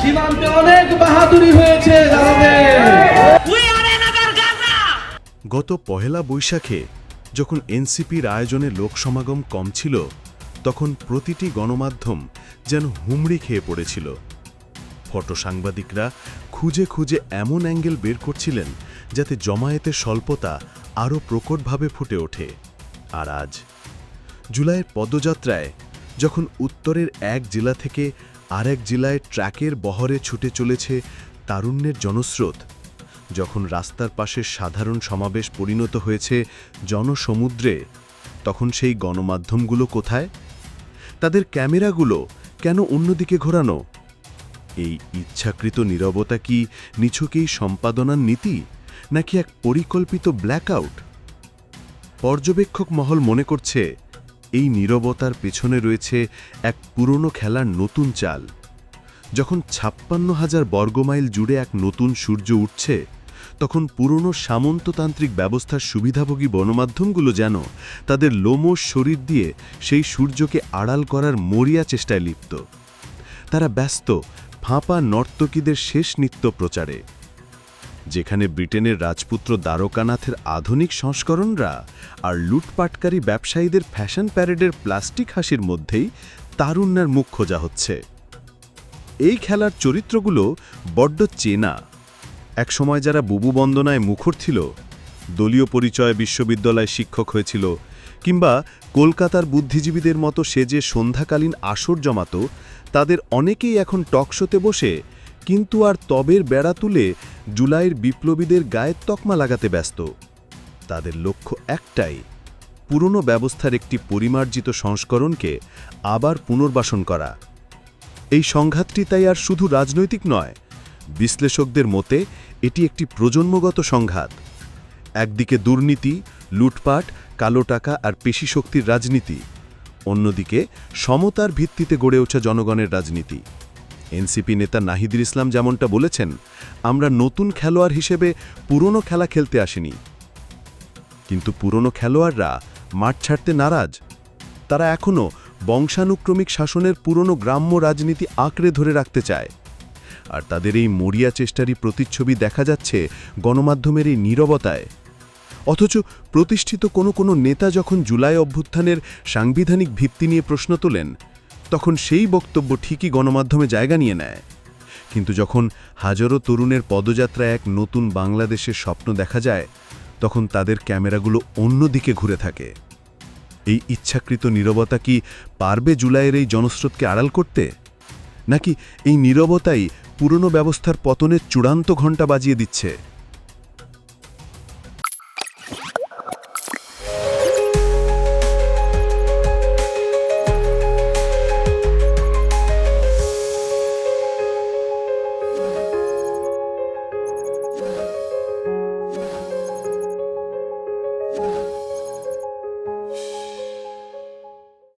সীমান্তে অনেক বাহাদুরি হয়েছে! গত পহেলা বৈশাখে যখন এনসিপির আয়োজনে লোকসমাগম কম ছিল তখন প্রতিটি গণমাধ্যম যেন হুমড়ি খেয়ে পড়েছিল। ফটো সাংবাদিকরা খুঁজে খুঁজে এমন অ্যাঙ্গেল বের করছিলেন যাতে জমায়েতের স্বল্পতা আরও প্রকটভাবে ফুটে ওঠে। আর আজ জুলাইয়ের পদযাত্রায় যখন উত্তরের এক জেলা থেকে আরেক জেলায় ট্র্যাকের বহরে ছুটে চলেছে তারুণ্যের জনস্রোত, যখন রাস্তার পাশে সাধারণ সমাবেশ পরিণত হয়েছে জনসমুদ্রে, তখন সেই গণমাধ্যমগুলো কোথায়? তাদের ক্যামেরাগুলো কেন অন্যদিকে ঘোরানো? এই ইচ্ছাকৃত নীরবতা কি নিছকেই সম্পাদনার নীতি, নাকি এক পরিকল্পিত ব্ল্যাকআউট পর্যবেক্ষক মহল মনে করছে এই নীরবতার পেছনে রয়েছে এক পুরনো খেলার নতুন চাল। যখন ছাপ্পান্ন হাজার বর্গমাইল জুড়ে এক নতুন সূর্য উঠছে, তখন পুরনো সামন্ততান্ত্রিক ব্যবস্থার সুবিধাভোগী গণমাধ্যমগুলো যেন তাদের লোমশ শরীর দিয়ে সেই সূর্যকে আড়াল করার মরিয়া চেষ্টায় লিপ্ত। তারা ব্যস্ত, ফাঁপা নর্তকীদের শেষ নৃত্য প্রচারে। যেখানে ব্রিটেনের রাজপুত্র দ্বারকানাথের আধুনিক সংস্করণরা আর লুটপাটকারী ব্যবসায়ীদের ফ্যাশন প্যারেডের প্লাস্টিক হাসির মধ্যেই তারুণ্যের মুখ খোঁজা হচ্ছে। এই খেলার চরিত্রগুলো বড্ড চেনা। একসময় যারা বুবু বন্দনায় মুখর ছিল, দলীয় পরিচয় বিশ্ববিদ্যালয়ে শিক্ষক হয়েছিল, কিংবা কলকাতার বুদ্ধিজীবীদের মতো সে যে সন্ধ্যাকালীন আসর জমাত, তাদের অনেকেই এখন টকশোতে বসে কিন্তু আর তবের বেড়া তুলে জুলাইয়ের বিপ্লবীদের গায়ের তকমা লাগাতে ব্যস্ত। তাদের লক্ষ্য একটাই, পুরনো ব্যবস্থার একটি পরিমার্জিত সংস্করণকে আবার পুনর্বাসন করা। এই সংঘাতটি তাই আর শুধু রাজনৈতিক নয়, বিশ্লেষকদের মতে এটি একটি প্রজন্মগত সংঘাত। একদিকে দুর্নীতি, লুটপাট, কালো টাকা আর পেশিশক্তির রাজনীতি, অন্যদিকে সমতার ভিত্তিতে গড়ে ওঠা জনগণের রাজনীতি। এনসিপি নেতা নাহিদুল ইসলাম যেমনটা বলেছেন, আমরা নতুন খেলোয়াড় হিসেবে পুরনো খেলা খেলতে আসিনি। কিন্তু পুরনো খেলোয়াড়রা মাঠ ছাড়তে নারাজ। তারা এখনও বংশানুক্রমিক শাসনের পুরনো গ্রাম্য রাজনীতি আঁকড়ে ধরে রাখতে চায়। আর তাদের এই মরিয়া চেষ্টারই প্রতিচ্ছবি দেখা যাচ্ছে গণমাধ্যমের এই নীরবতায়। অথচ প্রতিষ্ঠিত কোনো কোনো নেতা যখন জুলাই অভ্যুত্থানের সাংবিধানিক ভিত্তি নিয়ে প্রশ্ন তোলেন তখন সেই বক্তব্য ঠিকই গণমাধ্যমে জায়গা নিয়ে নেয়। কিন্তু যখন হাজারো তরুণের পদযাত্রায় এক নতুন বাংলাদেশের স্বপ্ন দেখা যায়, তখন তাদের ক্যামেরাগুলো অন্যদিকে ঘুরে থাকে। এই ইচ্ছাকৃত নীরবতা কি পারবে জুলাইয়ের এই জনস্রোতকে আড়াল করতে? নাকি এই নীরবতাই পুরনো ব্যবস্থার পতনের চূড়ান্ত ঘণ্টা বাজিয়ে দিচ্ছে?